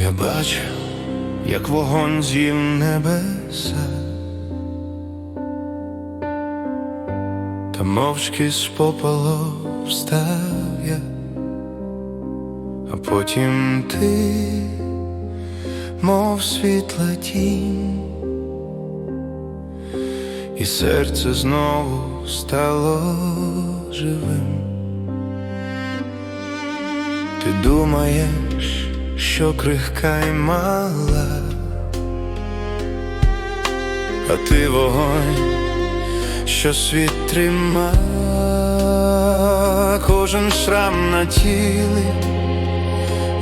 Я бачу, як вогонь з'їв небеса, та мовчки з попелу встав а потім ти, мов світла тінь, і серце знову стало живим. Ти думаєш, що крихка й мала, а ти вогонь, що світ трима, кожен шрам на тілі,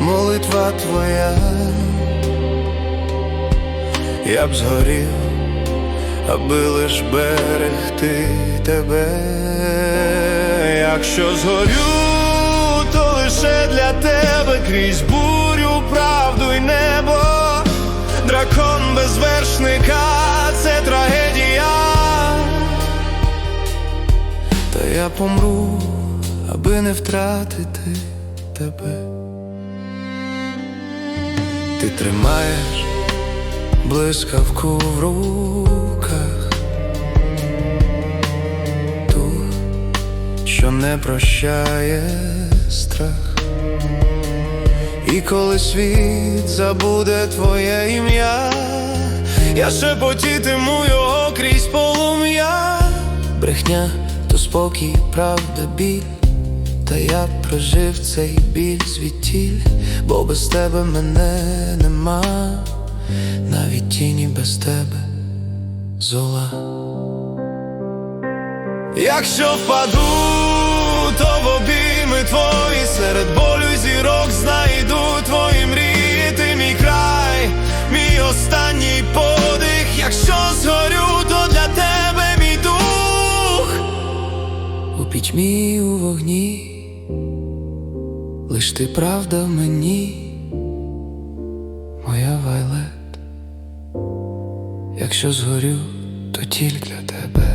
молитва твоя, я б згорів, аби лиш берегти тебе, якщо згорю, то лише для тебе крізь бурю, вершника, це трагедія. Та я помру, аби не втратити тебе. Ти тримаєш блискавку в руках, ту, що не прощає страх. І коли світ забуде твоє ім'я, я шепотітиму його крізь полум'я. Брехня то спокій, правда, біль. Та я прожив цей біль звідтіль, бо без тебе мене нема, навіть тіні без тебе зола. Якщо впаду, то в обійми твої серед болю зірок знайду твої мрії, ти мій край, мій останній подих. Якщо згорю, то для тебе мій дух у пітьмі у вогні, лиш ти правда в мені, моя вайлет. Якщо згорю, то тільки для тебе.